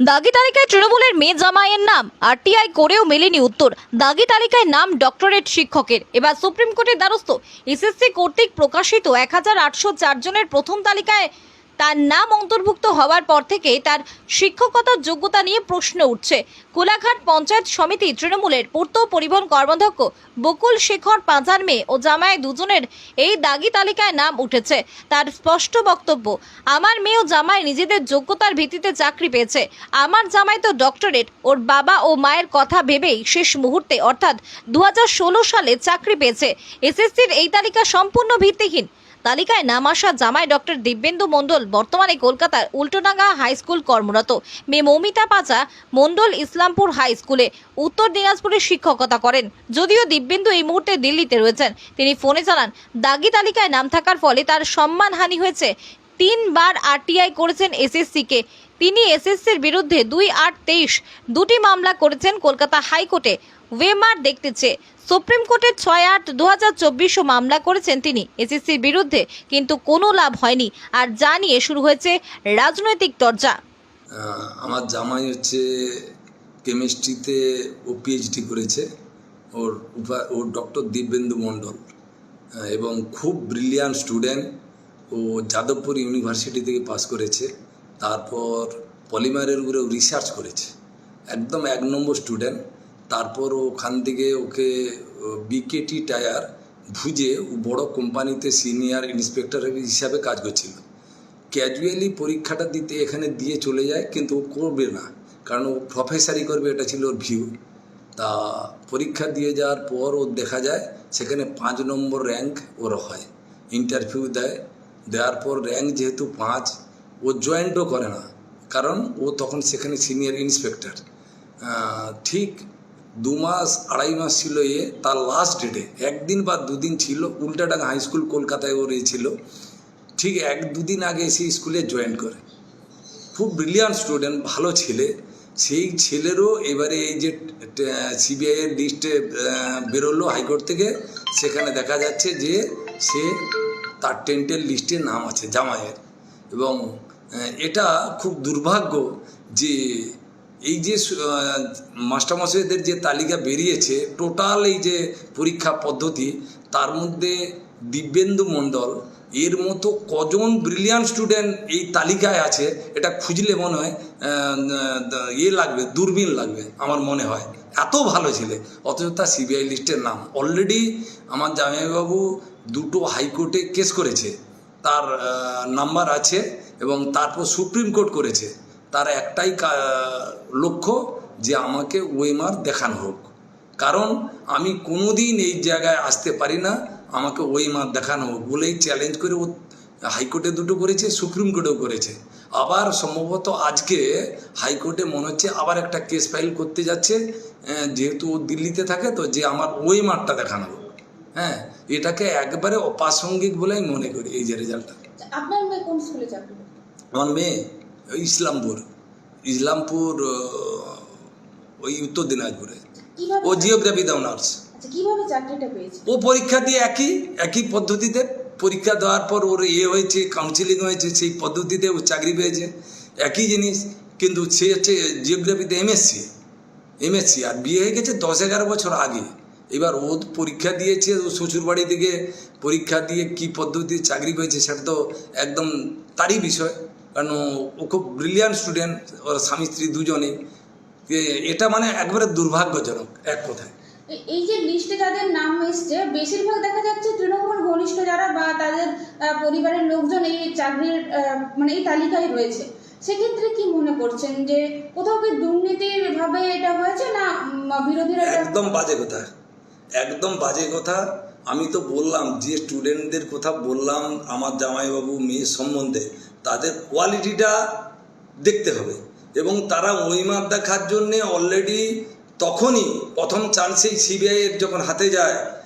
দাগি তালিকায় তৃণমূলের মেয়ে জামাইয়ের নাম, আরটিআই করেও মেলেনি উত্তর। দাগি তালিকায় নাম ডক্টরেট শিক্ষকের। এবার সুপ্রিম কোর্টের দ্বারস্থ এসএসসি কর্তৃক প্রকাশিত এক হাজার আটশো চার জনের প্রথম তালিকায় তার নাম অন্তর্ভুক্ত হওয়ার পর থেকে তার শিক্ষকতার যোগ্যতা নিয়ে প্রশ্ন উঠছে। কোলাঘাট পঞ্চায়েত সমিতি তৃণমূলের পূর্ত পরিবহন কর্মাধ্যক্ষ বকুল শেখর পাঁচার মেয়ে ও জামাই দুজনের এই দাগি তালিকায় নাম উঠেছে। তার স্পষ্ট বক্তব্য, আমার মেয়ে ও জামাই নিজেদের যোগ্যতার ভিত্তিতে চাকরি পেয়েছে। আমার জামাই তো ডক্টরেট। ওর বাবা ও মায়ের কথা ভেবেই শেষ মুহূর্তে, অর্থাৎ দু হাজার ষোলো সালে চাকরি পেয়েছে। এসএসসির এই তালিকা সম্পূর্ণ ভিত্তিহীন। তালিকায় নাম আসা জামাই ডক্টর দিব্যেন্দু মন্ডল বর্তমানে কলকাতার উল্টোডাঙ্গা হাই স্কুল কর্মরত। মেয়ে মৌমিতা পাচা মণ্ডল ইসলামপুর হাই স্কুলে উত্তর দিনাজপুরে শিক্ষকতা করেন। যদিও দিব্যেন্দু এই মুহূর্তে দিল্লিতে রয়েছেন। তিনি ফোনে জানান, দাগি তালিকায় নাম থাকার ফলে তার সম্মানহানি হয়েছে। তিনবার আরটিআই করেছেন এসএসসিকে। তিনি এসএসসির বিরুদ্ধে দুই আট তেইশ দুটি মামলা করেছেন কলকাতা হাইকোর্টে। ওয়েমার দেখতে চেয়ে সুপ্রিম কোর্টের ছয় আট দু হাজার চব্বিশও মামলা করেছেন তিনি এসএসসির বিরুদ্ধে কিন্তু কোনো লাভ হয়নি। আর যা নিয়ে শুরু হয়েছে রাজনৈতিক আহ, আমার জামাই হচ্ছে কেমিস্ট্রিতে ও পিএইচডি করেছে। ওর ওর ডক্টর দিব্যেন্দু মণ্ডল। এবং খুব ব্রিলিয়ান্ট স্টুডেন্ট ও যাদবপুর ইউনিভার্সিটি থেকে পাস করেছে, তারপর পলিমারের উপরে রিসার্চ করেছে। একদম এক নম্বর স্টুডেন্ট তারপর ওখান থেকে ওকে বিকেটি টায়ার ভুজে বড় কোম্পানিতে সিনিয়র ইন্সপেক্টর হিসাবে কাজ করছিল। ক্যাজুয়ালি পরীক্ষাটা দিতে এখানে দিয়ে চলে যায়, কিন্তু ও করবে না। কারণ ও প্রফেসারি করবে, এটা ছিল ওর ভিউ তা পরীক্ষা দিয়ে যাওয়ার পর ও দেখা যায়, সেখানে পাঁচ নম্বর র্যাঙ্ক ওর হয়। ইন্টারভিউ দেয়। দেওয়ার পর র্যাঙ্ক যেহেতু পাঁচ, ও জয়েন্টও করে না। কারণ ও তখন সেখানে সিনিয়র ইন্সপেক্টর ঠিক দু মাস, আড়াই মাস ছিল এ, তার লাস্ট ডেটে একদিন বা দুদিন ছিল উল্টাডাঙ্গা হাই স্কুল কলকাতায় এ ছিল। ঠিক এক দুদিন আগে এসে স্কুলে জয়েন করে। খুব ব্রিলিয়ান্ট স্টুডেন্ট ভালো ছেলে। সেই ছেলেরও এবারে এই যে সিবিআইয়ের লিস্টে বেরোলো হাইকোর্ট থেকে। সেখানে দেখা যাচ্ছে যে সে তার টেন্টের লিস্টে নাম আছে, জামাইয়ের। এবং এটা খুব দুর্ভাগ্য যে এই যে মাস্টারমশাইদের যে তালিকা বেরিয়েছে, টোটাল এই যে পরীক্ষা পদ্ধতি, তার মধ্যে দিব্যেন্দু মণ্ডল এর মতো কজন ব্রিলিয়ান্ট স্টুডেন্ট এই তালিকায় আছে, এটা খুঁজলে মনে হয় ইয়ে লাগবে, দূরবীন লাগবে, আমার মনে হয়। এত ভালো ছেলে, অথচ তার সিবিআই লিস্টের নাম। অলরেডি আমার জামাইবাবু দুটো হাইকোর্টে কেস করেছে। তার নাম্বার আছে এবং তারপর সুপ্রিম কোর্ট করেছে। তার একটাই লক্ষ্য যে আমাকে ওয়েমার দেখানো হোক। কারণ আমি কোনোদিন এই জায়গায় আসতে পারি না। আমাকে ওয়েমার দেখানো বলেই চ্যালেঞ্জ করে ও হাইকোর্টে দুটো করেছে সুপ্রিম কোর্টেও করেছে। আবার সম্ভবত আজকে হাইকোর্টে মনে হচ্ছে আবার একটা কেস ফাইল করতে যাচ্ছে যেহেতু ও দিল্লিতে থাকে তো যে আমার ওয়েমারটা দেখানো। হ্যাঁ এটাকে একবারে অপ্রাসঙ্গিক বলে আমি মনে করি এই যে রেজাল্টটা আপনার মেয়ে কোন স্কুলে চাকরি আমার মেয়ে ওই ইসলামপুর ইসলামপুর ওই উত্তর দিনাজপুরে। ও জিওগ্রাফিতে অনার্স আচ্ছা কীভাবে চাকরিটা পেয়েছে? ও পরীক্ষা দিয়ে একই একই পদ্ধতিতে পরীক্ষা দেওয়ার পর ওর ইয়ে হয়েছে কাউন্সিলিং হয়েছে, সেই পদ্ধতিতে ও চাকরি পেয়েছে। একই জিনিস, কিন্তু সে হচ্ছে জিওগ্রাফিতে এমএসসি এমএসসি আর বিয়ে হয়ে গেছে দশ এগারো বছর আগে। এবার ও পরীক্ষা দিয়েছে, ও শ্বশুরবাড়ি থেকে পরীক্ষা দিয়ে কি পদ্ধতিতে চাকরি পেয়েছে সেটা তো একদম তারই বিষয়। কারণ ও- খুব ব্রিলিয়ান্ট স্টুডেন্ট ওর স্বামী স্ত্রী দুজনেই এটা মানে একবারে দুর্ভাগ্যজনক, এক কথায়। এই যে লিস্টে যাদের নাম এসছে, বেশিরভাগ দেখা যাচ্ছে তৃণমূল ঘনিষ্ঠ যারা বা তাদের পরিবারের লোকজন এই চাকরির মানে এই তালিকায় রয়েছে। সেক্ষেত্রে কি মনে করছেন যে কোথাও কি দুর্নীতির ভাবে এটা হয়েছে না বিরোধীরা একদম বাজে কথা। একদম বাজে কথা। আমি তো বললাম, যে স্টুডেন্টদের কথা বললাম, আমার জামাইবাবু, মেয়ের সম্বন্ধে, তাদের কোয়ালিটিটা দেখতে হবে। এবং তারা ওইমার দেখার জন্যে অলরেডি তখনই প্রথম চান্সেই সিবিআইয়ের যখন হাতে যায়